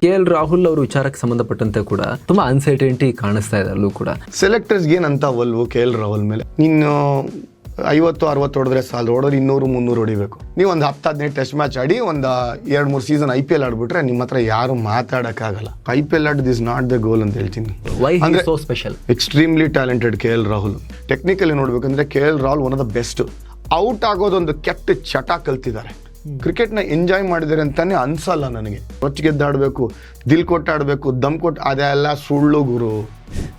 K L Rahul ಅವ್ರ ವಿಚಾರಕ್ಕೆ ಸಂಬಂಧಪಟ್ಟಂತೆ ಕೂಡ ತುಂಬಾ ಅನ್ಸರ್ಟೆಂಟಿ ಕಾಣಿಸ್ತಾ ಇದೆ ಅಲ್ಲೂ ಕೂಡ. ಸೆಲೆಕ್ಟರ್ಸ್ ಏನಂತ ಒಲ್ವು ಕೆ ಎಲ್ ರಾಹುಲ್ ಮೇಲೆ? ನೀನು ಐವತ್ತು ಅರವತ್ತು ಹೊಡೆದ್ರೆ ಸಾಲ ಹೊಡೆದ್ರೆ ಇನ್ನೂರು ಮುನ್ನೂರು ಹೊಡಿಬೇಕು. ನೀವು ಒಂದು ಹತ್ತು ಹದಿನೈದು ಟೆಸ್ಟ್ ಮ್ಯಾಚ್ ಆಡಿ ಒಂದು ಎರಡು ಮೂರು ಸೀಸನ್ ಐ ಪಿ ಎಲ್ ಆಡ್ಬಿಟ್ರೆ ನಿಮ್ಮ ಹತ್ರ ಯಾರು ಮಾತಾಡೋಕ್ಕಾಗಲ್ಲ. ಐ ಪಿ ಎಲ್ ಆಡ್ ದಿಸ್ ನಾಟ್ ದ ಗೋಲ್ ಅಂತ ಹೇಳ್ತೀನಿ. ಅಂದ್ರೆ- so special extremely talented K L Rahul. Technically ನೋಡ್ಬೇಕಂದ್ರೆ K L Rahul one of the best out ಆಗೋದೊಂದು ಕೆಟ್ಟ ಚಟ ಕಲ್ತಿದ್ದಾರೆ. ಕ್ರಿಕೆಟ್ನ ಎಂಜಾಯ್ ಮಾಡಿದ್ದಾರೆ ಅಂತಾನೆ ಅನ್ಸಲ್ಲ ನನಗೆ. ರೊಚ್ಚ ಗೆದ್ದಾಡಬೇಕು ದಿಲ್ ಕೊಟ್ಟಾಡಬೇಕು ದಮ್ ಕೊಟ್ಟು ಅದೆಲ್ಲ ಸುಳ್ಳು ಗುರು.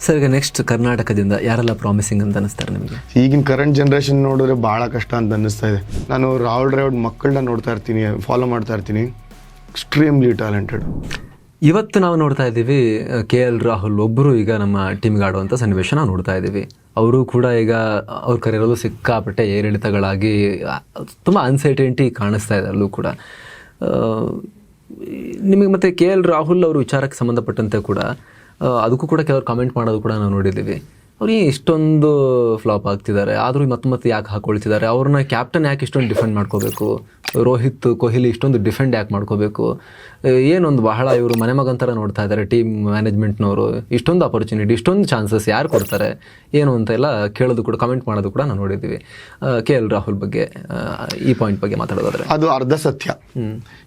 ಸರ್ ಈಗ ನೆಕ್ಸ್ಟ್ ಕರ್ನಾಟಕದಿಂದ ಯಾರೆಲ್ಲ ಪ್ರಾಮಿಸಿಂಗ್ ಅಂತ ಅನಿಸ್ತಾರೆ ನಿಮಗೆ? ಈಗಿನ ಕರೆಂಟ್ ಜನ್ರೇಷನ್ ನೋಡಿದ್ರೆ ಭಾಳ ಕಷ್ಟ ಅಂತ ಅನ್ನಿಸ್ತಾ ಇದೆ. ನಾನು ರಾಹುಲ್ ರಾವ್ ಮಕ್ಕಳನ್ನ ನೋಡ್ತಾ ಇರ್ತೀನಿ ಫಾಲೋ ಮಾಡ್ತಾ ಇರ್ತೀನಿ. ಎಕ್ಸ್ಟ್ರೀಮ್ಲಿ ಟ್ಯಾಲೆಂಟೆಡ್ ಇವತ್ತು ನಾವು ನೋಡ್ತಾ ಇದ್ದೀವಿ ಕೆ ಎಲ್ ರಾಹುಲ್ ಒಬ್ಬರು ಈಗ ನಮ್ಮ ಟೀಮ್ಗೆ ಆಡುವಂಥ ಸನ್ನಿವೇಶ ನಾವು ನೋಡ್ತಾ ಇದ್ದೀವಿ. ಅವರು ಕೂಡ ಈಗ ಅವ್ರ ಕರೆಯಲು ಸಿಕ್ಕಾಪಟ್ಟೆ ಏರಿಳಿತಗಳಾಗಿ ತುಂಬ ಅನ್ಸರ್ಟೆಂಟಿ ಕಾಣಿಸ್ತಾ ಇದೆ ಅಲ್ಲೂ ಕೂಡ. ನಿಮಗೆ ಮತ್ತೆ ಕೆ ಎಲ್ ರಾಹುಲ್ ಅವ್ರ ವಿಚಾರಕ್ಕೆ ಸಂಬಂಧಪಟ್ಟಂತೆ ಕೂಡ ಅದಕ್ಕೂ ಕೂಡ ಕೆಲವರು ಕಾಮೆಂಟ್ ಮಾಡೋದು ಕೂಡ ನಾವು ನೋಡಿದ್ದೀವಿ. ಅವ್ರು ಏನ್ ಇಷ್ಟೊಂದು ಫ್ಲಾಪ್ ಆಗ್ತಿದ್ದಾರೆ ಆದರೂ ಮತ್ತೆ ಮತ್ತೆ ಯಾಕೆ ಹಾಕೊಳ್ತಿದ್ದಾರೆ ಅವ್ರನ್ನ ಕ್ಯಾಪ್ಟನ್ ಯಾಕೆ ಇಷ್ಟೊಂದು ಡಿಫೆಂಡ್ ಮಾಡ್ಕೋಬೇಕು ರೋಹಿತ್ ಕೊಹ್ಲಿ ಇಷ್ಟೊಂದು ಡಿಫೆಂಡ್ ಯಾಕೆ ಮಾಡ್ಕೋಬೇಕು ಏನೊಂದು ಬಹಳ ಇವರು ಮನೆ ಮಗಂತರ ನೋಡ್ತಾ ಇದ್ದಾರೆ ಟೀಮ್ ಮ್ಯಾನೇಜ್ಮೆಂಟ್ನವರು ಇಷ್ಟೊಂದು ಅಪರ್ಚುನಿಟಿ ಇಷ್ಟೊಂದು ಚಾನ್ಸಸ್ ಯಾರು ಕೊಡ್ತಾರೆ ಏನು ಅಂತ ಎಲ್ಲ ಕೇಳೋದು ಕೂಡ ಕಮೆಂಟ್ ಮಾಡೋದು ಕೂಡ ನಾವು ನೋಡಿದ್ದೀವಿ ಕೆ ಎಲ್ ರಾಹುಲ್ ಬಗ್ಗೆ ಈ ಪಾಯಿಂಟ್ ಬಗ್ಗೆ ಮಾತಾಡೋದಾದ್ರೆ. ಅದು ಅರ್ಧ ಸತ್ಯ.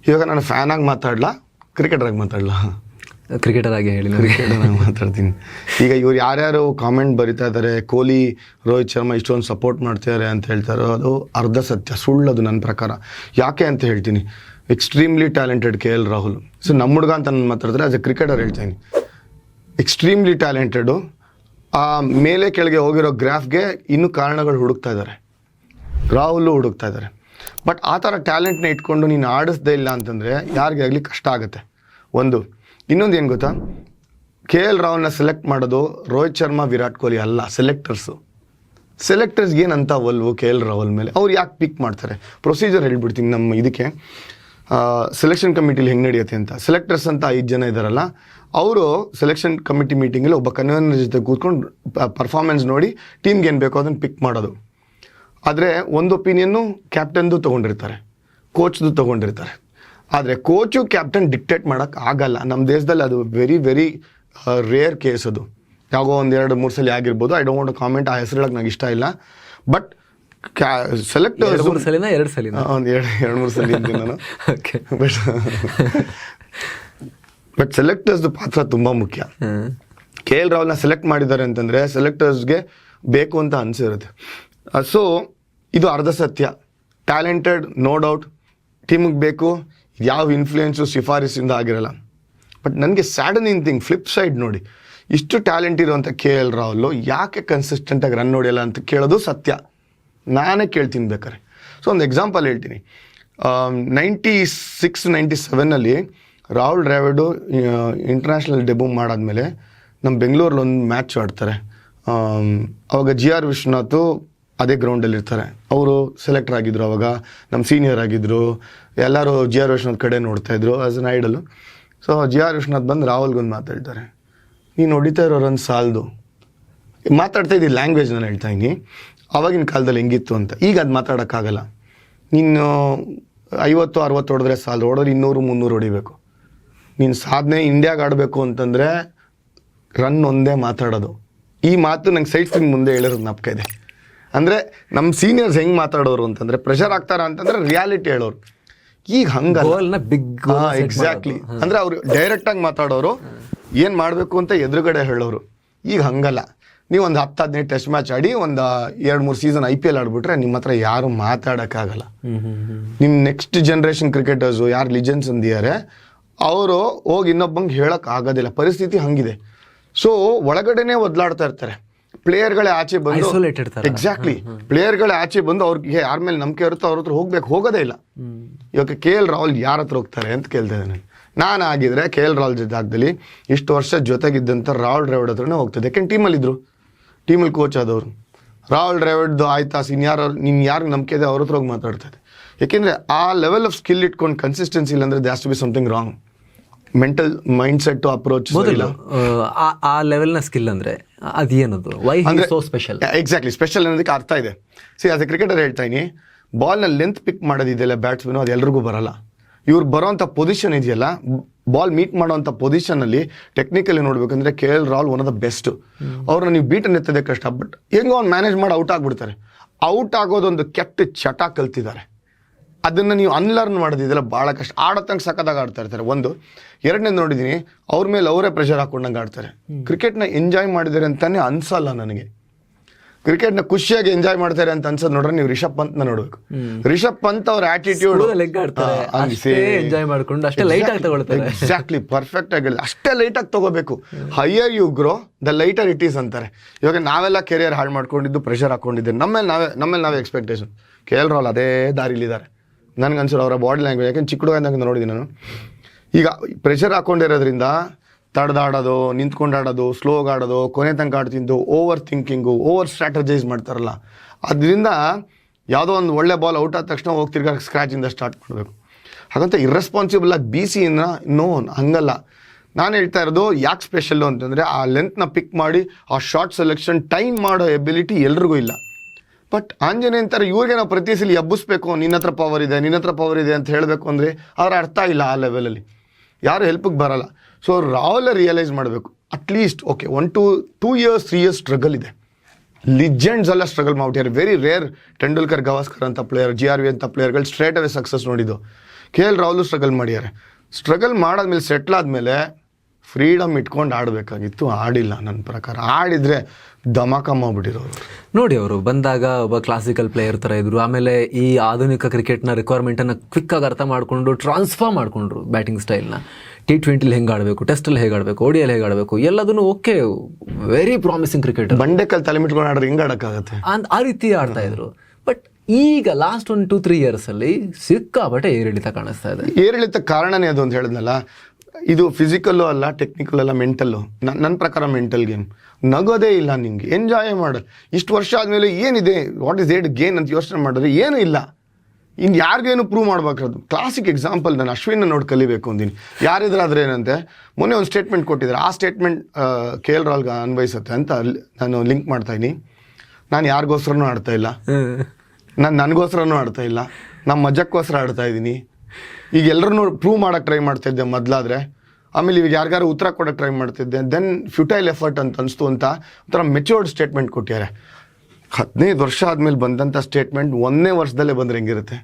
ಇವಾಗ ನಾನು ಫ್ಯಾನ್ ಆಗಿ ಮಾತಾಡ್ಲಾ ಕ್ರಿಕೆಟರ್ ಆಗಿ ಮಾತಾಡ್ಲಾ? ಕ್ರಿಕೆಟರ್ ಆಗಿ ಹೇಳಿ ಮಾತಾಡ್ತೀನಿ. ಈಗ ಇವ್ರು ಯಾರ್ಯಾರು ಕಾಮೆಂಟ್ ಬರಿತಾ ಇದ್ದಾರೆ ಕೊಹ್ಲಿ, ರೋಹಿತ್ ಶರ್ಮಾ ಇಷ್ಟೊಂದು ಸಪೋರ್ಟ್ ಮಾಡ್ತಿದ್ದಾರೆ ಅಂತ ಹೇಳ್ತಾರೋ, ಅದು ಅರ್ಧ ಸತ್ಯ, ಸುಳ್ಳದು ನನ್ನ ಪ್ರಕಾರ. ಯಾಕೆ ಅಂತ ಹೇಳ್ತೀನಿ. Extremely talented K L Rahul so ನಮ್ಮ ಹುಡುಗ ಅಂತ ನಾನು ಮಾತಾಡಿದ್ರೆ ಆಸ್ ಎ ಕ್ರಿಕೆಟರ್ ಹೇಳ್ತೀನಿ. ಎಕ್ಸ್ಟ್ರೀಮ್ಲಿ ಟ್ಯಾಲೆಂಟೆಡು ಆ ಮೇಲೆ ಕೆಳಗೆ ಹೋಗಿರೋ ಗ್ರಾಫ್ಗೆ ಇನ್ನೂ ಕಾರಣಗಳು ಹುಡುಕ್ತಾ ಇದ್ದಾರೆ ರಾಹುಲು ಹುಡುಕ್ತಾ ಇದ್ದಾರೆ ಬಟ್ ಆ ಥರ ಟ್ಯಾಲೆಂಟ್ನ ಇಟ್ಕೊಂಡು ನೀನು ಆಡಿಸ್ದೇ ಇಲ್ಲ ಅಂತಂದರೆ ಯಾರಿಗೆ ಆಗಲಿ ಕಷ್ಟ ಆಗುತ್ತೆ. ಒಂದು ಇನ್ನೊಂದು ಏನು ಗೊತ್ತಾ? ಕೆ ಎಲ್ ರಾಹುಲ್ನ ಸೆಲೆಕ್ಟ್ ಮಾಡೋದು ರೋಹಿತ್ ಶರ್ಮಾ, ವಿರಾಟ್ ಕೊಹ್ಲಿ ಅಲ್ಲ ಸೆಲೆಕ್ಟರ್ಸು ಸೆಲೆಕ್ಟರ್ಸ್ಗೆ ಏನಂತ ಒಲ್ವು ಕೆ ಎಲ್ ರಾಹುಲ್ ಮೇಲೆ? ಅವ್ರು ಯಾಕೆ ಪಿಕ್ ಮಾಡ್ತಾರೆ? ಪ್ರೊಸೀಜರ್ ಹೇಳ್ಬಿಡ್ತೀನಿ ನಮ್ಮ ಇದಕ್ಕೆ. ಸೆಲೆಕ್ಷನ್ ಕಮಿಟಿಲಿ ಹೆಂಗೆ ನಡೆಯುತ್ತೆ ಅಂತ. ಸೆಲೆಕ್ಟರ್ಸ್ ಅಂತ ಐದು ಜನ ಇದ್ದಾರಲ್ಲ ಅವರು ಸೆಲೆಕ್ಷನ್ ಕಮಿಟಿ ಮೀಟಿಂಗಲ್ಲಿ ಒಬ್ಬ ಕನ್ವೀನರ್ ಜೊತೆ ಕೂತ್ಕೊಂಡು ಪರ್ಫಾರ್ಮೆನ್ಸ್ ನೋಡಿ ಟೀಮ್ಗೆ ಏನು ಬೇಕೋ ಅದನ್ನು ಪಿಕ್ ಮಾಡೋದು. ಆದರೆ ಒಂದು ಒಪಿನಿಯನ್ನು ಕ್ಯಾಪ್ಟನ್ದು ತೊಗೊಂಡಿರ್ತಾರೆ ಕೋಚ್ದು ತೊಗೊಂಡಿರ್ತಾರೆ. ಆದರೆ ಕೋಚು ಕ್ಯಾಪ್ಟನ್ ಡಿಕ್ಟೇಟ್ ಮಾಡೋಕ್ಕೆ ಆಗಲ್ಲ. ನಮ್ಮ ದೇಶದಲ್ಲಿ ಅದು ವೆರಿ ವೆರಿ ರೇರ್ ಕೇಸ್ ಅದು. ಯಾವಾಗೋ ಒಂದು ಎರಡು ಮೂರು ಸಲ ಆಗಿರ್ಬೋದು. ಐ ಡೋಂಟ್ ವಾಂಟ್ ಕಾಮೆಂಟ್ ಆ ಹೆಸರು ಹೇಳಕ್ಕೆ ನಂಗೆ ಇಷ್ಟ ಇಲ್ಲ. ಬಟ್ ಸೆಲೆಕ್ಟ್ ಎರಡು ಮೂರು ಸಲಿನ ಎರಡು ಸಲಿನ? ಒಂದು ಎರಡು ಎರಡು ಮೂರು ಸಲ ಇದ್ದೀನಿ ನಾನು. ಓಕೆ ಬಟ್ ಬಟ್ ಸೆಲೆಕ್ಟರ್ಸ್ದು ಪಾತ್ರ ತುಂಬ ಮುಖ್ಯ. ಕೆ ಎಲ್ ರಾಹುಲ್ನ ಸೆಲೆಕ್ಟ್ ಮಾಡಿದ್ದಾರೆ ಅಂತಂದರೆ ಸೆಲೆಕ್ಟರ್ಸ್ಗೆ ಬೇಕು ಅಂತ ಅನಿಸಿರುತ್ತೆ ಸೊ ಇದು ಅರ್ಧ ಸತ್ಯ. ಟ್ಯಾಲೆಂಟೆಡ್ ನೋ ಡೌಟ್ ಟೀಮಿಗೆ ಬೇಕು. ಯಾವ ಇನ್ಫ್ಲೂಯೆನ್ಸು ಶಿಫಾರಸಿಂದ ಆಗಿರಲ್ಲ. ಬಟ್ ನನಗೆ ಸ್ಯಾಡನಿಂಗ್ ಥಿಂಗ್ ಫ್ಲಿಪ್ ಸೈಡ್ ನೋಡಿ. ಇಷ್ಟು ಟ್ಯಾಲೆಂಟ್ ಇರುವಂಥ ಕೆ ಎಲ್ ರಾಹುಲ್ ಯಾಕೆ ಕನ್ಸಿಸ್ಟೆಂಟಾಗಿ ರನ್ ನೋಡಿಲ್ಲ ಅಂತ ಕೇಳೋದು ಸತ್ಯ. ನಾನೇ ಕೇಳ್ತೀನಿ ಬೇಕಾರೆ ಸೊ ಒಂದು ಎಕ್ಸಾಂಪಲ್ ಹೇಳ್ತೀನಿ. ನೈಂಟಿ ಸಿಕ್ಸ್ ನೈಂಟಿ ಸೆವೆನಲ್ಲಿ ರಾಹುಲ್ ಡ್ರಾವಿಡು ಇಂಟರ್ನ್ಯಾಷನಲ್ ಡೆಬ್ಯೂ ಮಾಡಾದ್ಮೇಲೆ ನಮ್ಮ ಬೆಂಗಳೂರಲ್ಲಿ ಒಂದು ಮ್ಯಾಚ್ ಆಡ್ತಾರೆ. ಅವಾಗ ಜಿ ಆರ್ ವಿಶ್ವನಾಥ್ ಅದೇ ಗ್ರೌಂಡಲ್ಲಿ ಇರ್ತಾರೆ. ಅವರು ಸೆಲೆಕ್ಟರ್ ಆಗಿದ್ರು ಅವಾಗ ನಮ್ಮ ಸೀನಿಯರ್ ಆಗಿದ್ರು, ಎಲ್ಲರೂ ಜಿ ಆರ್ ವಿಶ್ವನಾಥ್ ಕಡೆ ನೋಡ್ತಾ ಇದ್ರು as an idol so G R Vishwanath ಬಂದು ರಾಹುಲ್ಗೊಂದು ಮಾತಾಡ್ತಾರೆ ನೀನು ಹೊಡಿತಾ ಇರೋ ರನ್ ಸಾಲದು. ಮಾತಾಡ್ತಾ ಇದ್ದೀವಿ ಲ್ಯಾಂಗ್ವೇಜ್ ನಾನು ಹೇಳ್ತಾ ಇದ್ದೀನಿ. ಅವಾಗಿನ ಕಾಲದಲ್ಲಿ ಹೆಂಗಿತ್ತು ಅಂತ. ಈಗ ಅದು ಮಾತಾಡೋಕ್ಕಾಗಲ್ಲ. ನೀನು ಐವತ್ತು, ಅರವತ್ತು ಹೊಡೆದ್ರೆ ಸಾಲ ಹೊಡೆದ್ರೆ ಇನ್ನೂರು, ಮುನ್ನೂರು ಹೊಡಿಬೇಕು. ನೀನು ಸಾಧನೆ ಇಂಡಿಯಾಗೆ ಆಡಬೇಕು ಅಂತಂದರೆ ರನ್ ಒಂದೇ ಮಾತಾಡೋದು. ಈ ಮಾತು ನಂಗೆ ಸೈಡ್ ಸ್ಕ್ರೀನ್ ಮುಂದೆ ಹೇಳಿರೋದು ನಾಪ್ಕ ಇದೆ. ಅಂದರೆ ನಮ್ಮ ಸೀನಿಯರ್ಸ್ ಹೆಂಗೆ ಮಾತಾಡೋರು ಅಂತಂದರೆ ಪ್ರೆಷರ್ ಆಗ್ತಾರ ಅಂತಂದರೆ ರಿಯಾಲಿಟಿ ಹೇಳೋರು. ಈಗ ಹಂಗಲ್ಲ. ಬಿಗ್ ಎಕ್ಸಾಕ್ಟ್ಲಿ ಅಂದ್ರೆ ಅವರು ಡೈರೆಕ್ಟಾಗಿ ಮಾತಾಡೋರು ಏನು ಮಾಡಬೇಕು ಅಂತ ಎದುರುಗಡೆ ಹೇಳೋರು. ಈಗ ಹಂಗಲ್ಲ. ನೀವು ಒಂದು ಹತ್ತು ಹದಿನೈದು ಟೆಸ್ಟ್ ಮ್ಯಾಚ್ ಆಡಿ ಒಂದು ಎರಡು ಮೂರು ಸೀಸನ್ ಐ ಪಿ ಎಲ್ ಆಡ್ಬಿಟ್ರೆ ನಿಮ್ಮ ಹತ್ರ ಯಾರು ಮಾತಾಡೋಕ್ಕಾಗಲ್ಲ. ನಿಮ್ಮ ನೆಕ್ಸ್ಟ್ ಜನ್ರೇಷನ್ ಕ್ರಿಕೆಟರ್ಸು ಯಾರು ಲಿಜೆನ್ಸ್ ಅಂದಿದ್ದಾರೆ ಅವರು ಹೋಗಿ ಇನ್ನೊಬ್ಬಂಗೆ ಹೇಳೋಕ್ಕಾಗೋದಿಲ್ಲ ಆಗೋದಿಲ್ಲ. ಪರಿಸ್ಥಿತಿ ಹಂಗಿದೆ. ಸೊ ಒಳಗಡೆನೇ ಒದ್ಲಾಡ್ತಾ ಇರ್ತಾರೆ. ಪ್ಲೇಯರ್ಗಳೇ ಆಚೆ ಬಂದು. ಎಕ್ಸಾಕ್ಟ್ಲಿ ಪ್ಲೇಯರ್ಗಳೇ ಆಚೆ ಬಂದು ಅವ್ರಿಗೆ ಯಾರ ಮೇಲೆ ನಂಬಿಕೆ ಇರುತ್ತೋ ಅವ್ರ ಹತ್ರ ಹೋಗ್ಬೇಕು ಹೋಗೋದೇ ಇಲ್ಲ. ಇವಾಗ ಕೆ ಎಲ್ ರಾಹುಲ್ ಯಾರ ಹತ್ರ ಹೋಗ್ತಾರೆ ಅಂತ ಕೇಳ್ತಾ ಇದ್ದಾನೆ. ನಾನು ಆಗಿದ್ರೆ ಕೆ ಎಲ್ ರಾಹುಲ್ ಜಾಗದಲ್ಲಿ ಇಷ್ಟು ವರ್ಷ ಜೊತೆಗಿದ್ದಂಥ ರಾಹುಲ್ ಡ್ರೈವರ್ಡ್ ಹತ್ರನೇ ಹೋಗ್ತದೆ ಯಾಕೆಂದ್ರೆ ಟೀಮಲ್ಲಿ ಇದ್ರು ಟೀಮಲ್ಲಿ ಕೋಚ್ ಆದವರು. ರಾಹುಲ್ ಡ್ರೈವರ್ಡ್ದು ಆಯ್ತಾ ಸೀನಿಯರ್ ನಿನ್ ಯಾರಿಗೆ ನಂಬಿಕೆ ಇದೆ ಅವ್ರ ಹತ್ರ ಹೋಗಿ ಮಾತಾಡ್ತಾ ಇದೆ ಯಾಕೆಂದ್ರೆ ಆ ಲೆವೆಲ್ ಆಫ್ ಸ್ಕಿಲ್ ಇಟ್ಕೊಂಡು ಕನ್ಸಿಸ್ಟೆನ್ಸಿ ಇಲ್ಲ ಅಂದ್ರೆ that's to be something wrong mental mindset approach ಆ ಲೆವೆಲ್ನ ಸ್ಕಿಲ್ ಅಂದ್ರೆ ಅದೇನದು? Why so special exactly special ಅನ್ನೋದಕ್ಕೆ ಅರ್ಥ ಇದೆ. ಸಿ ಆಸ್ ಎ ಕ್ರಿಕೆಟರ್ ಹೇಳ್ತಾ ಇದೀನಿ ಬಾಲ್ನ ಲೆಂತ್ ಪಿಕ್ ಮಾಡೋದಿದೆಯಲ್ಲ ಬ್ಯಾಟ್ಸ್ಮನ್ ಅದು ಎಲ್ರಿಗೂ ಬರಲ್ಲ. ಇವ್ರು ಬರೋಂಥ ಪೊಸಿಷನ್ ಇದೆಯಲ್ಲ ಬಾಲ್ ಮೀಟ್ ಮಾಡೋಂಥ ಪೊಸಿಷನಲ್ಲಿ ಟೆಕ್ನಿಕಲಿ ನೋಡ್ಬೇಕಂದ್ರೆ K L Rahul one of the best ಅವ್ರನ್ನ ನೀವು ಬೀಟನ್ ಎತ್ತದೆ ಕಷ್ಟ ಬಟ್ ಹೆಂಗೋ ಅವ್ನು ಮ್ಯಾನೇಜ್ ಮಾಡಿ ಔಟ್ ಆಗ್ಬಿಡ್ತಾರೆ. ಔಟ್ ಆಗೋದೊಂದು ಕೆಟ್ಟ ಚಟ ಕಲ್ತಿದ್ದಾರೆ. ಅದನ್ನ ನೀವು ಅನ್ಲರ್ನ್ ಮಾಡೋದಿದೆಲ್ಲ ಭಾಳ ಕಷ್ಟ. ಆಡೋ ತನಕ ಸಕ್ಕದಾಗ ಆಡ್ತಾ ಇರ್ತಾರೆ. ಒಂದು ಎರಡನೇದು ನೋಡಿದ್ದೀನಿ ಅವ್ರ ಮೇಲೆ ಅವರೇ ಪ್ರೆಷರ್ ಹಾಕೊಂಡಂಗೆ ಆಡ್ತಾರೆ. ಕ್ರಿಕೆಟ್ನ ಎಂಜಾಯ್ ಮಾಡಿದ್ದಾರೆ ಅಂತಾನೆ ಅನ್ಸಲ್ಲ ನನಗೆ. ಕ್ರಿಕೆಟ್ನ ಖುಷಿಯಾಗಿ ಎಂಜಾಯ್ ಮಾಡ್ತಾರೆ ಅಂತ ಅನ್ಸೋದು ನೋಡ್ರೆ ನೀವು ರಿಷಬ್ ಪಂತ್ನ ನೋಡ್ಬೇಕು. ರಿಷಬ್ ಪಂತ್ ಅವ್ರ ಆಟಿಟ್ಯೂಡ್ ಎಂಜಾಯ್ ಮಾಡ್ಕೊಂಡು ಅಷ್ಟೇ ಲೈಟ್ ಆಗಿ ತಗೊಳ್ತಾರೆ. ಎಕ್ಸಾಕ್ಟ್ಲಿ ಪರ್ಫೆಕ್ಟ್ ಆಗಿ ಅಷ್ಟೇ ಲೈಟ್ ಆಗಿ ತಗೋಬೇಕು. Higher you grow the lighter it is ಅಂತಾರೆ. ಇವಾಗ ನಾವೆಲ್ಲ ಕೆರಿಯರ್ ಹಾಳು ಮಾಡ್ಕೊಂಡಿದ್ದು ಪ್ರೆಷರ್ ಹಾಕೊಂಡಿದ್ದೆ ನಮ್ಮೇಲೆ ನಾವೇ ನಮ್ಮೇಲೆ ನಾವೇ ಎಕ್ಸ್ಪೆಕ್ಟೇಷನ್ ಕೇಳ್ರಲ್ಲ ಎಲ್ ರಾಹುಲ್ ಅದೇ ದಾರಿಲಿದ್ದಾರೆ. ನನ್ಗೆ ಅನ್ಸೋದು ಅವರ ಬಾಡಿ ಲ್ಯಾಂಗ್ವೇಜ್ ಯಾಕೆಂದ್ರೆ ಚಿಕ್ಕ ಹುಡುಗ ನೋಡಿದ್ದೀನಿ ನಾನು. ಈಗ ಪ್ರೆಷರ್ ಹಾಕೊಂಡಿರೋದ್ರಿಂದ ತಡೆದಾಡೋದು ನಿಂತ್ಕೊಂಡು ಆಡೋದು ಸ್ಲೋ ಆಡೋದು, ಕೊನೆ ತನಕ ಆಡ್ತಿದ್ದು ಓವರ್ ಥಿಂಕಿಂಗು ಓವರ್ ಸ್ಟ್ರಾಟಜೈಸ್ ಮಾಡ್ತಾರಲ್ಲ. ಅದರಿಂದ ಯಾವುದೋ ಒಂದು ಒಳ್ಳೆ ಬಾಲ್ ಔಟ್ ಆದ ತಕ್ಷಣ ಹೋಗಿ ತಿರ್ಗಾ ಸ್ಕ್ರ್ಯಾಚಿಂದ ಸ್ಟಾರ್ಟ್ ಮಾಡಬೇಕು. ಹಾಗಂತ ಇರ್ರೆಸ್ಪಾನ್ಸಿಬಲ್ ಆಗಿ ಬಿ ಸಿನ ನೋ ಹಂಗಲ್ಲ. ನಾನು ಹೇಳ್ತಾ ಇರೋದು ಯಾಕೆ ಸ್ಪೆಷಲ್ಲು ಅಂತಂದರೆ ಆ ಲೆಂತ್ನ ಪಿಕ್ ಮಾಡಿ, ಆ ಶಾರ್ಟ್ ಸೆಲೆಕ್ಷನ್ ಟೈಮ್ ಮಾಡೋ ಎಬಿಲಿಟಿ ಎಲ್ರಿಗೂ ಇಲ್ಲ. ಬಟ್ ಆಂಜನೇಯ ಅಂತಾರೆ, ಇವ್ರಿಗೆ ನಾವು ಪ್ರತಿ ಸಲ ಎಬ್ಬಿಸ್ಬೇಕು, ನಿನ್ನ ಹತ್ರ ಪವರ್ ಇದೆ, ನಿನ್ನ ಹತ್ರ ಪವರ್ ಇದೆ ಅಂತ ಹೇಳಬೇಕು ಅಂದರೆ ಅವ್ರ ಅರ್ಥ ಇಲ್ಲ ಆ ಲೆವೆಲಲ್ಲಿ ಯಾರು ಹೆಲ್ಪಿಗೆ ಬರಲ್ಲ. ಸೊ ರಾಹುಲ್ ರಿಯಲೈಸ್ ಮಾಡಬೇಕು. At least okay one to two years three years struggle ಇದೆ. ಲಿಜೆಂಡ್ಸ್ ಎಲ್ಲ ಸ್ಟ್ರಗಲ್ ಮಾಡ್ಬಿಟ್ಟಿದ್ದಾರೆ ವೆರಿ ರೇರ್ ಟೆಂಡೂಲ್ಕರ್ ಗವಾಸ್ಕರ್ ಅಂತ ಪ್ಲೇಯರ್ ಜಿ ಆರ್ ವಿ ಅಂತ ಪ್ಲೇಯರ್ಗಳು ಸ್ಟ್ರೇಟ್ ಅವೇ ಸಕ್ಸಸ್ ನೋಡಿದ್ದು. ಕೆ ಎಲ್ ರಾಹುಲ್ ಸ್ಟ್ರಗಲ್ ಮಾಡ್ಯಾರೆ ಸ್ಟ್ರಗಲ್ ಮಾಡಾದ್ಮೇಲೆ ಸೆಟ್ಲ್ ಆದಮೇಲೆ ಫ್ರೀಡಮ್ ಇಟ್ಕೊಂಡು ಆಡಬೇಕಾಗಿತ್ತು ಆಡಿಲ್ಲ ನನ್ನ ಪ್ರಕಾರ. ಆಡಿದ್ರೆ ಧಮಾಕಮ್ಮ ಮಾಡ್ಬಿಟ್ಟಿರೋರು ನೋಡಿ ಅವರು ಬಂದಾಗ ಒಬ್ಬ ಕ್ಲಾಸಿಕಲ್ ಪ್ಲೇಯರ್ ಥರ ಇದ್ರು ಆಮೇಲೆ ಈ ಆಧುನಿಕ ಕ್ರಿಕೆಟ್ನ ರಿಕ್ವೈರ್ಮೆಂಟನ್ನು ಕ್ವಿಕ್ಕಾಗಿ ಕ್ವಿಕ್ ಆಗಿ ಅರ್ಥ ಮಾಡ್ಕೊಂಡು ಟ್ರಾನ್ಸ್ಫಾರ್ಮ್ ಮಾಡ್ಕೊಂಡ್ರು ಬ್ಯಾಟಿಂಗ್ ಸ್ಟೈಲ್ನ ಟಿ ಟ್ವೆಂಟಿಲಿ ಹೆಂಗೆ ಆಡಬೇಕು ಟೆಸ್ಟಲ್ಲಿ ಹೇಗೆ ಆಡಬೇಕು ಓಡಿಯಲ್ಲಿ ಹೇಗೆ ಆಡಬೇಕು ಎಲ್ಲದನ್ನು ಓಕೆ ವೆರಿ ಪ್ರಾಮಿಸಿಂಗ್ ಕ್ರಿಕೆಟ್ ಬಂಡೆಕಲ್ ತಲೆಮಿಟ್ಕೊಂಡು ಆಡ್ರೆ ಹಿಂಗೆ ಆಡೋಕ್ಕಾಗತ್ತೆ? ಆ ರೀತಿ ಆಡ್ತಾ ಇದ್ರು. ಬಟ್ ಈಗ ಲಾಸ್ಟ್ ಒಂದು ಟೂ ತ್ರೀ ಇಯರ್ಸಲ್ಲಿ ಸಿಕ್ಕಾಪಟ್ಟೆ ಏರಿಳಿತ ಕಾಣಿಸ್ತಾ ಇದೆ. ಏರಿಳಿತ ಕಾರಣನೇ ಅದು ಅಂತ ಹೇಳಿದ್ನಲ್ಲ ಇದು ಫಿಸಿಕಲ್ಲು ಅಲ್ಲ ಟೆಕ್ನಿಕಲ್ ಅಲ್ಲ ಮೆಂಟಲ್ಲು ನನ್ನ ಪ್ರಕಾರ ಮೆಂಟಲ್ ಗೇಮ್ ನಗೋದೇ ಇಲ್ಲ ನಿಂಗೆ. ಎಂಜಾಯ್ ಮಾಡು. ಇಷ್ಟು ವರ್ಷ ಆದಮೇಲೆ ಏನಿದೆ? ವಾಟ್ ಇಸ್ ಏಡ್ ಗೇನ್ ಅಂತ ಯೋಚನೆ ಮಾಡಿದ್ರೆ ಏನೂ ಇಲ್ಲ. ಇನ್ನು ಯಾರಿಗೇನು ಪ್ರೂವ್ ಮಾಡ್ಬೇಕಾದ್ರು? ಕ್ಲಾಸಿಕ್ ಎಕ್ಸಾಂಪಲ್ ನಾನು ಅಶ್ವಿನ ನೋಡಿ ಕಲಿಬೇಕು ಅಂದಿನಿ. ಯಾರಿದ್ರಾದ್ರೆ ಏನಂತೆ? ಮೊನ್ನೆ ಒಂದು ಸ್ಟೇಟ್ಮೆಂಟ್ ಕೊಟ್ಟಿದ್ದಾರೆ ಆ ಸ್ಟೇಟ್ಮೆಂಟ್ ಕೆ ಎಲ್ ರಾಲ್ಗೆ ಅನ್ವಯಿಸುತ್ತೆ ಅಂತ ಅಲ್ಲಿ ನಾನು ಲಿಂಕ್ ಮಾಡ್ತಾ ಇದ್ದೀನಿ. ನಾನು ಯಾರಿಗೋಸ್ಕರನೂ ಆಡ್ತಾ ಇಲ್ಲ. ನಾನು ನನಗೋಸ್ಕರನೂ ಆಡ್ತಾ ಇಲ್ಲ. ನಮ್ಮ ಮಜಕ್ಕೋಸ್ಕರ ಆಡ್ತಾ ಇದ್ದೀನಿ. ಈಗ ಎಲ್ಲರನ್ನೂ ಪ್ರೂವ್ ಮಾಡೋಕ್ಕೆ ಟ್ರೈ ಮಾಡ್ತಿದ್ದೆ ಮೊದಲಾದರೆ. ಆಮೇಲೆ ಇವಾಗ ಯಾರಿಗಾರು ಉತ್ತರ ಕೊಡೋಕ್ಕೆ ಟ್ರೈ ಮಾಡ್ತಿದ್ದೆ. ದೆನ್ ಫ್ಯೂಟೈಲ್ ಎಫರ್ಟ್ ಅಂತ ಅನಿಸ್ತು ಅಂತ ಒಂಥರ ಮೆಚೂರ್ಡ್ ಸ್ಟೇಟ್ಮೆಂಟ್ ಕೊಟ್ಟಿದ್ದಾರೆ. ಹದಿನೈದು ವರ್ಷ ಆದಮೇಲೆ ಬಂದಂಥ ಸ್ಟೇಟ್ಮೆಂಟ್ ಒಂದನೇ ವರ್ಷದಲ್ಲೇ ಬಂದರೆ ಹೆಂಗಿರುತ್ತೆ?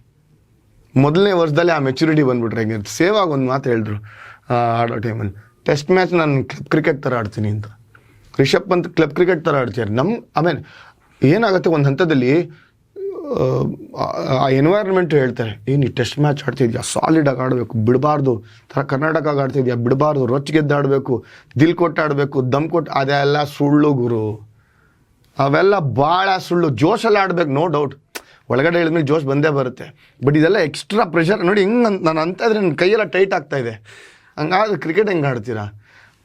ಮೊದಲನೇ ವರ್ಷದಲ್ಲೇ ಆ ಮೆಚುರಿಟಿ ಬಂದುಬಿಟ್ರೆ ಹೆಂಗಿರುತ್ತೆ? ಸೇವಾಗಿ ಒಂದು ಮಾತು ಹೇಳಿದ್ರು ಆಡೋ ಟೈಮಲ್ಲಿ ಟೆಸ್ಟ್ ಮ್ಯಾಚ್ ನಾನು ಕ್ಲಬ್ ಕ್ರಿಕೆಟ್ ಥರ ಆಡ್ತೀನಿ ಅಂತ. ರಿಷಬ್ ಪಂತ್ ಕ್ಲಬ್ ಕ್ರಿಕೆಟ್ ಥರ ಆಡ್ತಾರೆ ನಮ್ಮ ಆಮೇಲೆ ಏನಾಗುತ್ತೆ ಒಂದು ಹಂತದಲ್ಲಿ ಆ, ಎನ್ವೈರ್ಮೆಂಟ್ ಹೇಳ್ತಾರೆ ಏನು ಈ ಟೆಸ್ಟ್ ಮ್ಯಾಚ್ ಆಡ್ತಿದ್ಯಾ? ಸಾಲಿಡಾಗಿ ಆಡಬೇಕು ಬಿಡಬಾರ್ದು. ಥರ ಕರ್ನಾಟಕ ಆಡ್ತಿದ್ಯಾ? ಬಿಡಬಾರ್ದು. ರೊಚ್ಚ ಗೆದ್ದಾಡಬೇಕು ದಿಲ್ ಕೊಟ್ಟಾಡಬೇಕು ದಮ್ ಕೊಟ್ಟು ಅದೆಲ್ಲ ಸುಳ್ಳು ಗುರು. ಅವೆಲ್ಲ ಭಾಳ ಸುಳ್ಳು. ಜೋಶಲ್ಲಿ ಆಡ್ಬೇಕು ನೋ ಡೌಟ್ ಒಳಗಡೆ ಹೇಳಿದ್ಮೇಲೆ ಜೋಶ್ ಬಂದೇ ಬರುತ್ತೆ. ಬಟ್ ಇದೆಲ್ಲ ಎಕ್ಸ್ಟ್ರಾ ಪ್ರೆಷರ್ ನೋಡಿ ಹಿಂಗೆ ನಾನು ಅಂತ ನನ್ನ ಕೈಯೆಲ್ಲ ಟೈಟ್ ಆಗ್ತಾ ಇದೆ. ಹಂಗಾದ್ರೆ ಕ್ರಿಕೆಟ್ ಹೆಂಗೆ ಆಡ್ತೀರಾ?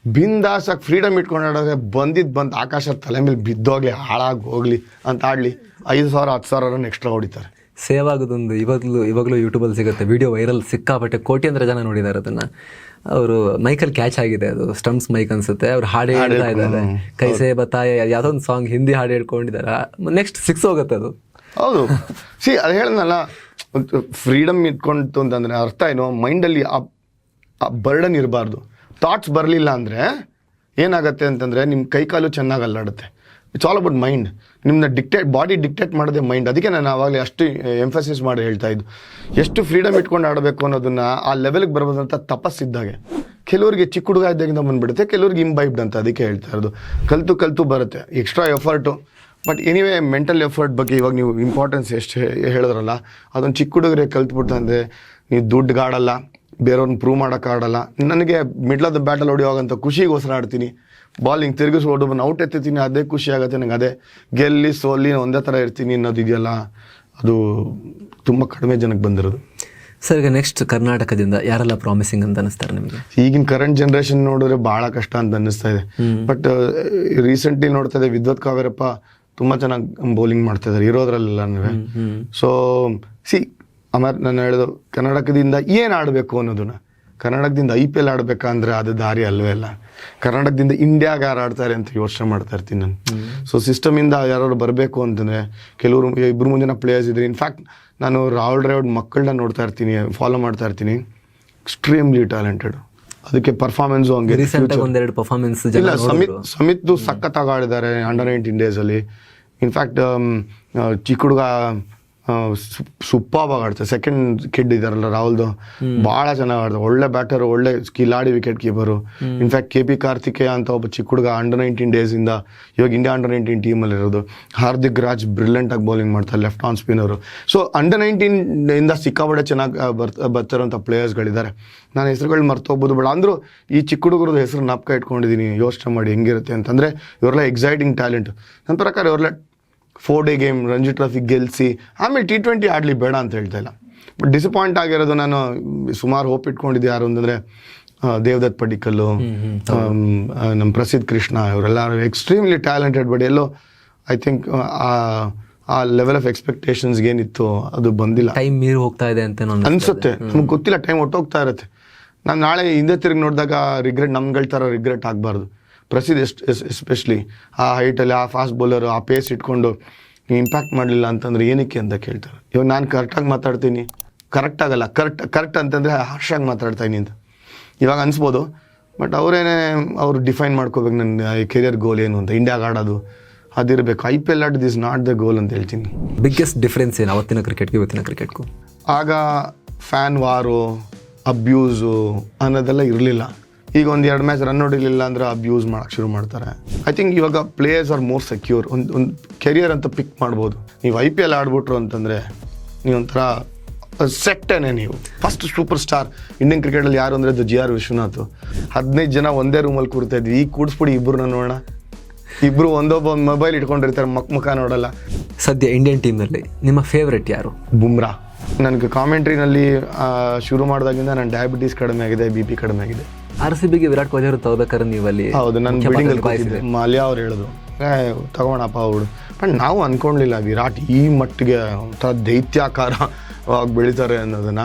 ಬಿಂದಾಸಾಗಿ ಫ್ರೀಡಮ್ ಇಟ್ಕೊಂಡು ಆಡಿದ್ರೆ ಬಂದಿದ್ದು ಬಂದು ಆಕಾಶ ತಲೆ ಮೇಲೆ ಬಿದ್ದೋಗ್ಲಿ ಹಾಳಾಗಿ ಹೋಗಲಿ ಅಂತ ಆಡಲಿ. ಐದು ಸಾವಿರ ಹತ್ತು ಸಾವಿರ ಎಕ್ಸ್ಟ್ರಾ ಹೊಡಿತಾರೆ. ಸೇವ್ ಆಗೋದೊಂದು ಇವಾಗಲೂ ಇವಾಗಲೂ ಯೂಟ್ಯೂಬಲ್ಲಿ ಸಿಗುತ್ತೆ. ವಿಡಿಯೋ ವೈರಲ್ ಸಿಕ್ಕಾಪಟ್ಟೆ ಕೋಟ್ಯಾಂತರ ಜನ ನೋಡಿದ್ದಾರೆ ಅದನ್ನ. ಅವರು ಮೈಕಲ್ ಕ್ಯಾಚ್ ಆಗಿದೆ ಅದು. ಸ್ಟಮ್ಸ್ ಮೈಕ್ ಅನ್ಸುತ್ತೆ. ಅವ್ರು ಹಾಡು ಹೇಳ್ತಾ ಇದ್ದಾರೆ. ಕೈಸೆ ಬತಾಯ ಯಾವುದೋ ಒಂದು ಸಾಂಗ್ ಹಿಂದಿ ಹಾಡು ಹೇಳ್ಕೊಂಡಿದ್ದಾರೆ. ನೆಕ್ಸ್ಟ್ ಸಿಕ್ಸ್ ಹೋಗುತ್ತೆ ಅದು. ಹೌದು. ಸಿ ಅದು ಹೇಳಿದ್ನಲ್ಲ ಫ್ರೀಡಮ್ ಇಟ್ಕೊಂತು ಅಂತಂದರೆ ಅರ್ಥ ಏನು? ಮೈಂಡಲ್ಲಿ ಆ ಆ ಬರ್ಡನ್ ಇರಬಾರ್ದು. ಥಾಟ್ಸ್ ಬರಲಿಲ್ಲ ಅಂದರೆ ಏನಾಗುತ್ತೆ ಅಂತಂದರೆ ನಿಮ್ಮ ಕೈಕಾಲು ಚೆನ್ನಾಗಿ ಅಲ್ಲಾಡುತ್ತೆ. ಇಟ್ಸ್ ಆಲ್ ಅಬೌಟ್ ಮೈಂಡ್ ನಿಮ್ಮನ್ನ ಡಿಕ್ಟೇಟ್ ಬಾಡಿ ಡಿಕ್ಟೇಟ್ ಮಾಡೋದೇ ಮೈಂಡ್ ಅದಕ್ಕೆ ನಾನು ಆವಾಗಲೇ ಅಷ್ಟು ಎಂಫಸಿಸ್ ಮಾಡಿ ಹೇಳ್ತಾ ಇದ್ದು. ಎಷ್ಟು ಫ್ರೀಡಮ್ ಇಟ್ಕೊಂಡು ಆಡಬೇಕು ಅನ್ನೋದನ್ನ ಆ ಲೆವೆಲ್ಗೆ ಬರ್ಬೋದಂತ ತಪಸ್ಸಿದ್ದಾಗೆ ಕೆಲವರಿಗೆ ಚಿಕ್ಕ ಹುಡುಗ ಇದ್ದಾಗಿಂದ ಬಂದುಬಿಡುತ್ತೆ, ಕೆಲವ್ರಿಗೆ ಇಂಬೈಬ್ಡ್ ಅಂತ ಅದಕ್ಕೆ ಹೇಳ್ತಾ ಇರೋದು. ಕಲಿತು ಕಲಿತು ಬರುತ್ತೆ. Extra effort but anyway mental effort ಬಗ್ಗೆ ಇವಾಗ ನೀವು ಇಂಪಾರ್ಟೆನ್ಸ್ ಎಷ್ಟು ಹೇಳಿದ್ರಲ್ಲ, ಅದೊಂದು ಚಿಕ್ಕ ಹುಡುಗರಿಗೆ ಕಲ್ತ್ಬಿಡ್ತಂದ್ರೆ, ನೀವು ದುಡ್ಡು ಆಡಲ್ಲ ಬೇರೆಯವ್ರನ್ನ ಪ್ರೂವ್ ಮಾಡೋಕ್ಕಾಗಲ್ಲ ನನಗೆ ಮಿಡ್ಲ್ ಆಫ್ ದ ಬ್ಯಾಟಲ್ ಹೊಡಿಯೋಗಂತ ಖುಷಿಗೋಸ್ಕರ ಆಡ್ತೀನಿ. ಬಾಲಿಂಗ್ ಹಿಂಗೆ ತಿರುಗಿಸ್ಬೋದು ಬಂದು ಔಟ್ ಎತ್ತೀನಿ ಅದೇ ಖುಷಿ ಆಗುತ್ತೆ ನನಗೆ ಅದೇ ಗೆಲ್ಲಿ ಸೋಲಿ ಒಂದೇ ಥರ ಇರ್ತೀನಿ ಅನ್ನೋದು ಇದೆಯಲ್ಲ ಅದು ತುಂಬ ಕಡಿಮೆ ಜನಕ್ಕೆ ಬಂದಿರೋದು. ಸರ್ ಈಗ ನೆಕ್ಸ್ಟ್ ಕರ್ನಾಟಕದಿಂದ ಯಾರೆಲ್ಲ ಪ್ರಾಮಿಸಿಂಗ್ ಅಂತ ಅನಿಸ್ತಾರೆ ನಿಮಗೆ? ಈಗಿನ ಕರೆಂಟ್ ಜನ್ರೇಷನ್ ನೋಡಿದ್ರೆ ಭಾಳ ಕಷ್ಟ ಅಂತ ಅನ್ನಿಸ್ತಾ ಇದೆ. ಬಟ್ ರೀಸೆಂಟ್ಲಿ ನೋಡ್ತಾ ಇದೆ ವಿದ್ವತ್ ಕಾವೇರಪ್ಪ ತುಂಬಾ ಚೆನ್ನಾಗಿ ಬೌಲಿಂಗ್ ಮಾಡ್ತಾ ಇದ್ದಾರೆ ಇರೋದ್ರಲ್ಲ ಸೊ ಸಿ ಅಮರ್ ನಾನು ಹೇಳಿದ್ರು ಕರ್ನಾಟಕದಿಂದ ಏನು ಆಡಬೇಕು ಅನ್ನೋದನ್ನ. ಕರ್ನಾಟಕದಿಂದ ಐ ಪಿ ಎಲ್ ಆಡ್ಬೇಕಂದ್ರೆ ಅದು ದಾರಿ ಅಲ್ವೇ ಅಲ್ಲ. ಕರ್ನಾಟಕದಿಂದ ಇಂಡಿಯಾಗ ಯಾರು ಆಡ್ತಾರೆ ಅಂತ ಯೋಚನೆ ಮಾಡ್ತಾ ಇರ್ತೀನಿ ನಾನು. ಸೊ ಸಿಸ್ಟಮಿಂದ ಯಾರು ಬರಬೇಕು ಅಂತಂದ್ರೆ ಕೆಲವರು ಇಬ್ರು ಮುಂದಿನ ಪ್ಲೇಯರ್ಸ್ ಇದ್ರೆ ಇನ್ಫ್ಯಾಕ್ಟ್ ನಾನು ರಾಹುಲ್ ಡ್ರೈವರ್ಡ್ ಮಕ್ಕಳನ್ನ ನೋಡ್ತಾ ಇರ್ತೀನಿ ಫಾಲೋ ಮಾಡ್ತಾ ಇರ್ತೀನಿ. ಎಕ್ಸ್ಟ್ರೀಮ್ಲಿ ಟ್ಯಾಲೆಂಟೆಡ್ ಅದಕ್ಕೆ ಪರ್ಫಾರ್ಮೆನ್ಸು ಹಂಗೆ ಒಂದೆರಡು ಪರ್ಫಾರ್ಮೆನ್ಸ್ ಇಲ್ಲ ಸಮಿತ್ ಸಮಿತ್ದು ಸಮಿತ್ ಸಖತ್ತಾಗಿ ಆಡಿದ್ದಾರೆ ಅಂಡರ್ ನೈನ್ಟೀನ್ ಡೇಸಲ್ಲಿ ಇನ್ಫ್ಯಾಕ್ಟ್ ಚಿಕ್ಕ ಹುಡುಗ ಸೂಪರ್ ಆಡ್ತಾರೆ. ಸೆಕೆಂಡ್ ಕಿಡ್ ಇದಾರಲ್ಲ ರಾಹುಲ್ದು. ಬಹಳ ಚೆನ್ನಾಗಿ ಆಡ್ತಾರೆ. ಒಳ್ಳೆ ಬ್ಯಾಟರ್ ಒಳ್ಳೆ ಸ್ಕಿಲ್ ಆಡಿ wicketkeeper in fact K P Karthikeya ಅಂತ ಒಬ್ಬ ಚಿಕ್ಕ ಹುಡುಗ ಅಂಡರ್ ನೈನ್ಟೀನ್ ಇಂದ ಇವಾಗ ಇಂಡಿಯಾ ಅಂಡರ್ ನೈನ್ಟೀನ್ ಅಲ್ಲಿ ಇರೋದು. ಹಾರ್ದಿಕ್ ರಾಜ್ ಬ್ರಿಲಿಯಂಟ್ ಆಗಿ ಬೌಲಿಂಗ್ ಮಾಡ್ತಾರೆ left arm spinner so under nineteen ಇಂದ ಸಿಕ್ಕಾಪಟ್ಟೆ ಚೆನ್ನಾಗಿ ಬರ್ತಿರೋ ಬರ್ತಿರೋಂಥ ಪ್ಲೇಯರ್ಸ್ಗಳಿದ್ದಾರೆ ನಾನು ಹೆಸರುಗಳು ಮರ್ತೋಗ್ಬೋದು ಬೇಡ. ಅಂದರೂ ಈ ಚಿಕ್ಕ ಹುಡುಗರದ್ದು ಹೆಸರು ನಾಪಕ ಇಟ್ಕೊಂಡಿದ್ದೀನಿ ಯೋಚನೆ ಮಾಡಿ ಹೆಂಗಿರುತ್ತೆ ಅಂತಂದರೆ ಇವರೆಲ್ಲ ಎಕ್ಸೈಟಿಂಗ್ ಟ್ಯಾಲೆಂಟ್ ನನ್ನ ಪ್ರಕಾರ ಇವರೆಲ್ಲ four day game Ranji trophy ಗೆಲ್ಲಿಸಿ ಆಮೇಲೆ ಟಿ ಟ್ವೆಂಟಿ ಆಡಲಿ ಬೇಡ ಅಂತ ಹೇಳ್ತಾ ಇಲ್ಲ. ಬಟ್ ಡಿಸಪಾಯಿಂಟ್ ಆಗಿರೋದು ನಾನು ಸುಮಾರು ಹೋಪ್ ಇಟ್ಕೊಂಡಿದ್ದೆ ಯಾರು ಅಂತಂದರೆ ದೇವದತ್ ಪಡಿಕಲ್ಲು ನಮ್ಮ ಪ್ರಸಿದ್ಧ ಕೃಷ್ಣ ಇವರೆಲ್ಲ ಎಕ್ಸ್ಟ್ರೀಮ್ಲಿ ಟ್ಯಾಲೆಂಟೆಡ್ ಬಟ್ ಎಲ್ಲೋ ಐ ಥಿಂಕ್ ಆ ಲೆವೆಲ್ ಆಫ್ ಎಕ್ಸ್ಪೆಕ್ಟೇಷನ್ಸ್ ಏನಿತ್ತು ಅದು ಬಂದಿಲ್ಲ. ಟೈಮ್ ಮೀರಿ ಹೋಗ್ತಾ ಇದೆ ಅಂತ ಅನ್ಸುತ್ತೆ. ನಮ್ಗೆ ಗೊತ್ತಿಲ್ಲ ಟೈಮ್ ಹೊಟ್ಟೋಗ್ತಾ ಇರುತ್ತೆ. ನಾನು ನಾಳೆ ಹಿಂದೆ ತಿರುಗಿ ನೋಡಿದಾಗ ರಿಗ್ರೆಟ್ ನಮ್ಗಳ ಥರ ರಿಗ್ರೆಟ್ ಆಗಬಾರ್ದು. ಪ್ರಸಿದ್ಧ ಎಷ್ಟು ಎಸ್ಪೆಷಲಿ ಆ ಹೈಟಲ್ಲಿ ಆ ಫಾಸ್ಟ್ ಬೌಲರು ಆ ಪೇಸ್ ಇಟ್ಕೊಂಡು ಇಂಪ್ಯಾಕ್ಟ್ ಮಾಡಲಿಲ್ಲ ಅಂತಂದರೆ ಏನಕ್ಕೆ ಅಂತ ಕೇಳ್ತಾರೆ. ಇವಾಗ ನಾನು ಕರೆಕ್ಟಾಗಿ ಮಾತಾಡ್ತೀನಿ. ಕರೆಕ್ಟ್ ಆಗಲ್ಲ. ಕರೆಕ್ಟ್ ಕರೆಕ್ಟ್ ಅಂತಂದರೆ ಹಾರ್ಷಾಗಿ ಮಾತಾಡ್ತಾ ಇದೀನಿ ಅಂತ. ಇವಾಗ ಅನಿಸ್ಬೋದು. ಬಟ್ ಅವರೇನೇ ಅವರು ಡಿಫೈನ್ ಮಾಡ್ಕೋಬೇಕು ನನ್ನ ಕೆರಿಯರ್ ಗೋಲ್ ಏನು ಅಂತ. ಇಂಡಿಯಾಗೆ ಆಡೋದು ಅದಿರಬೇಕು. I P L at this not the goal ಅಂತ ಹೇಳ್ತೀನಿ. ಬಿಗ್ಗೆಸ್ಟ್ ಡಿಫ್ರೆನ್ಸ್ ಏನು ಅವತ್ತಿನ ಕ್ರಿಕೆಟ್ಗೆ ಇವತ್ತಿನ ಕ್ರಿಕೆಟ್ಗೂ ಆಗ ಫ್ಯಾನ್ ವಾರು ಅಬ್ಯೂಸು ಅನ್ನೋದೆಲ್ಲ ಇರಲಿಲ್ಲ. ಈಗ ಒಂದು ಎರಡು ಮ್ಯಾಚ್ ರನ್ ಹೊಡಿಲಿಲ್ಲ ಅಂದ್ರೆ ಅಬ್ಯೂಸ್ ಮಾಡೋಕೆ ಶುರು ಮಾಡ್ತಾರೆ. ಐ ಥಿಂಕ್ ಇವಾಗ ಪ್ಲೇಯರ್ಸ್ ಆರ್ ಮೋರ್ ಸೆಕ್ಯೂರ್ ಒಂದು ಒಂದು ಕೆರಿಯರ್ ಅಂತ ಪಿಕ್ ಮಾಡ್ಬೋದು. ನೀವು ಐ ಪಿ ಎಲ್ ಆಡ್ಬಿಟ್ರು ಅಂತಂದರೆ ನೀವೊಂಥರ ಸೆಟ್ಟೇನೆ ನೀವು. ಫಸ್ಟ್ ಸೂಪರ್ ಸ್ಟಾರ್ ಇಂಡಿಯನ್ ಕ್ರಿಕೆಟಲ್ಲಿ ಯಾರು ಅಂದರೆ ಅದು ಜಿ ಆರ್ ವಿಶ್ವನಾಥ್. ಹದಿನೈದು ಜನ ಒಂದೇ ರೂಮಲ್ಲಿ ಕೂರ್ತಾ ಇದ್ವಿ. ಈಗ ಕೂಡಿಸ್ಬಿಡಿ ಇಬ್ಬರನ್ನ ನೋಡೋಣ. ಇಬ್ಬರು ಒಂದೊಬ್ಬ ಮೊಬೈಲ್ ಇಟ್ಕೊಂಡಿರ್ತಾರೆ ಮಕ್ ಮುಖ ನೋಡಲ್ಲ. ಸದ್ಯ ಇಂಡಿಯನ್ ಟೀಮ್ನಲ್ಲಿ ನಿಮ್ಮ ಫೇವ್ರೆಟ್ ಯಾರು? ಬುಮ್ರಾ. ನನಗೆ ಕಾಮೆಂಟ್ರಿನಲ್ಲಿ ಶುರು ಮಾಡಿದಾಗಿಂದ ನನ್ನ ಡಯಾಬಿಟೀಸ್ ಕಡಿಮೆ ಆಗಿದೆ ಬಿ ಪಿ ಕಡಿಮೆ ಆಗಿದೆ. ಆರ್ ಸಿ ಬಿಗೆ ವಿರಾಟ್ ಕೊಹ್ಲಿ ಅವರು ತಗೋಬೇಕಾದ್ರೆ ನೀವಲ್ಲಿ ಹೌದು ನನ್ನ ಬಿಲ್ಡಿಂಗ್ ಅಲ್ಲಿ ಕೂತಿದ್ದೆ. ಮಾಲ್ಯ ಅವ್ರು ಹೇಳಿದ್ರು. ತಗೋಣಪ್ಪ ಅವರು. ಬಟ್ ನಾವು ಅನ್ಕೊಂಡ್ಲಿಲ್ಲ ವಿರಾಟ್ ಈ ಮಟ್ಟಿಗೆ ಒಂಥರ ದೈತ್ಯಾಕಾರ ಬೆಳಿತಾರೆ ಅನ್ನೋದನ್ನ.